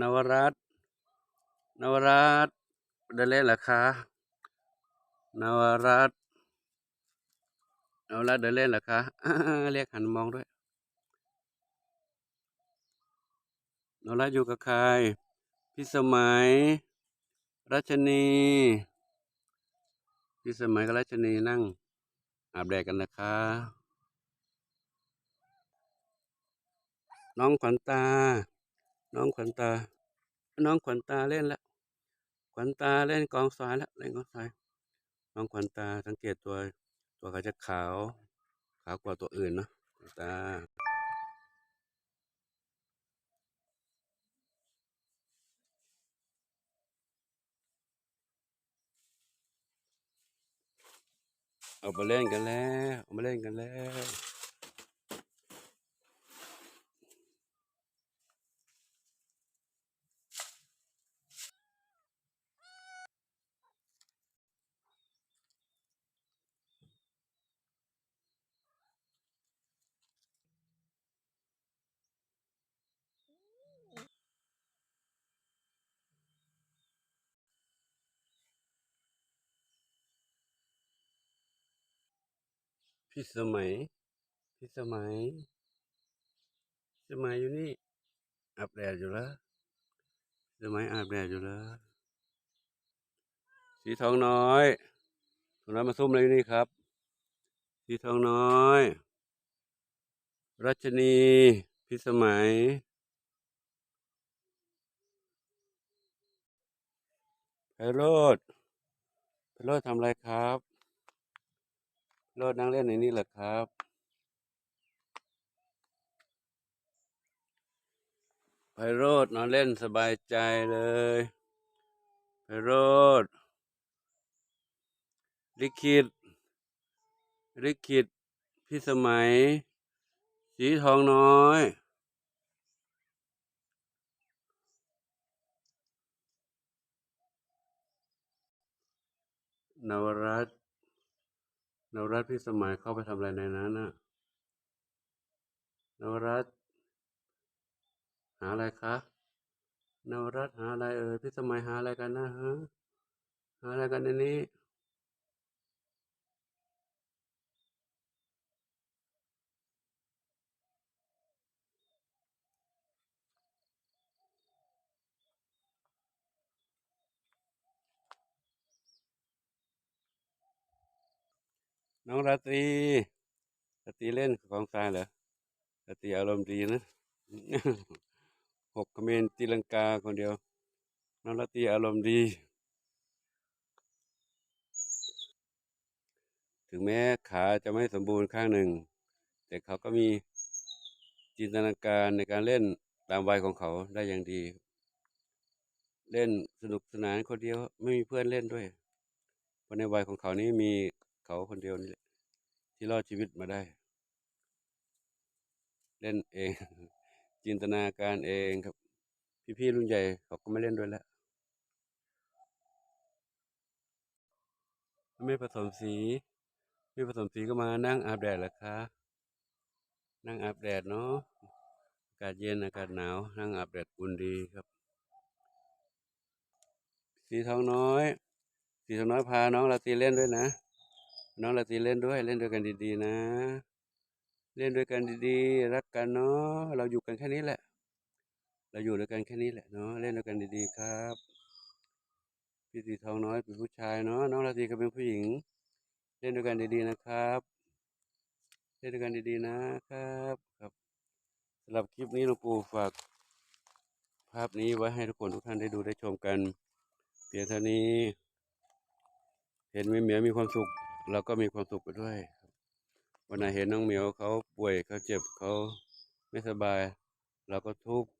นวรัตนวรัตได้เล่นหรอคะนวรัตน์นวรัตน์ได้เล่นเหรอคะเรียกหันมองด้วยนวรัตอยู่กับใครพี่สมัย รัชนีพี่สมัยกับรัชนีนั่งอาบแดดกันนะคะ น้องขวัญตา น้องขวัญตา น้องขวัญตาเล่นแล้วขวัญตาเล่นกองทรายแล้วเล่นกองทรายน้องขวัญตาสังเกตตัว ตัวเขาจะขาว ขาวกว่าตัวอื่นเนาะตาเอามาเล่นกันแล้ว เอามาเล่นกันแล้ว พี่สมัยพี่สมัย สมัยอยู่นี่อาบแดดอยู่แล้วสมัยอาบแดดอยู่แล้วสีทองน้อยทองน้อยมาซุ่มอะไรอยู่นี่ครับ สีทองน้อย รัชนีพี่สมัยไพโรดไพโรดทำอะไรครับ ไพโรดนั่งเล่นในนี้เหรอครับไพโรดนอนเล่นสบายใจเลยไพโรดลิขิตลิขิตพี่สมัย สีทองน้อยนวรัต นวรัตพี่สมัยเข้าไปทำอะไรในนั้นน่ะนวรัตหาอะไรคะนวรัตหาอะไรเอ่ยพี่สมัยหาอะไรกันนะฮะหาอะไรกันในนี้ น้องราตรีราตรีเล่นของทรายเหรอราตรีอารมณ์ดีนะหกเขมรตีลังกาคนเดียว น้องราตรีอารมณ์ดี ถึงแม้ขาจะไม่สมบูรณ์ข้างหนึ่ง แต่เขาก็มีจินตนาการในการเล่นตามวัยของเขาได้อย่างดี เล่นสนุกสนานคนเดียวไม่มีเพื่อนเล่นด้วยเพราะในวัยของเขานี้มี เขาคนเดียวนี่แหละที่รอดชีวิตมาได้ เล่นเอง จินตนาการเองครับ พี่ๆรุ่นใหญ่เขาก็ไม่เล่นด้วยแล้วไม่ผสมสี ไม่ผสมสีก็มานั่งอาบแดดเหรอคะนั่งอาบแดดเนาะอากาศเย็นอากาศหนาว นั่งอาบแดดอุ่นดีครับ สีทองน้อย สีทองน้อยพาน้องลาตีเล่นด้วยนะ น้องลาตีเล่นด้วยเล่นด้วยกันดีๆนะ เล่นด้วยกันดีๆ รักกันเนาะเราอยู่กันแค่นี้แหละ เราอยู่ด้วยกันแค่นี้แหละเนาะเล่นด้วยกันดีๆครับพี่สีทองน้อยเป็นผู้ชายเนาะน้องลาตีก็เป็นผู้หญิง เล่นด้วยกันดีๆนะครับ เล่นด้วยกันดีๆนะครับครับสำหรับคลิปนี้หลวงปู่ฝากภาพนี้ไว้ให้ทุกคนทุกท่านได้ดูได้ชมกันเพียงเท่านี้ เห็นแม่เหมียวมีความสุข เราก็มีความสุขไปด้วยวันไหนเห็นน้องเหมียวเขาป่วยเขาเจ็บเขาไม่สบาย เราก็ทุกข์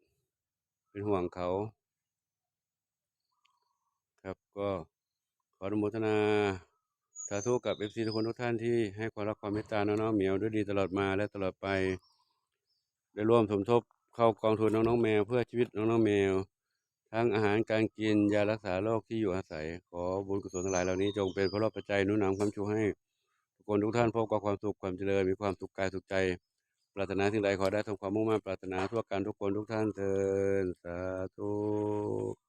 เป็นห่วงเขา ครับก็ขออนุโมทนาสาธุกับเอฟซีทุกคนทุกท่านที่ให้ความรักความเมตตาน้องๆเหมียวด้วยดีตลอดมาและตลอดไป ได้ร่วมสมทบเข้ากองทุนน้องๆแมว เพื่อชีวิตน้องๆแมว ทั้งอาหารการกินยารักษาโรคที่อยู่อาศัย ขอบุญกุศลทั้งหลายเหล่านี้จงเป็นพระรอดปัจจัยนุนนำความชูให้ทุกคนทุกท่านพบกับความสุขความเจริญมีความสุขกายสุขใจ ปรารถนาสิ่งใดขอได้ทำความมุ่งมั่นปรารถนาทั่วกันทุกคนทุกท่านเทินสาธุ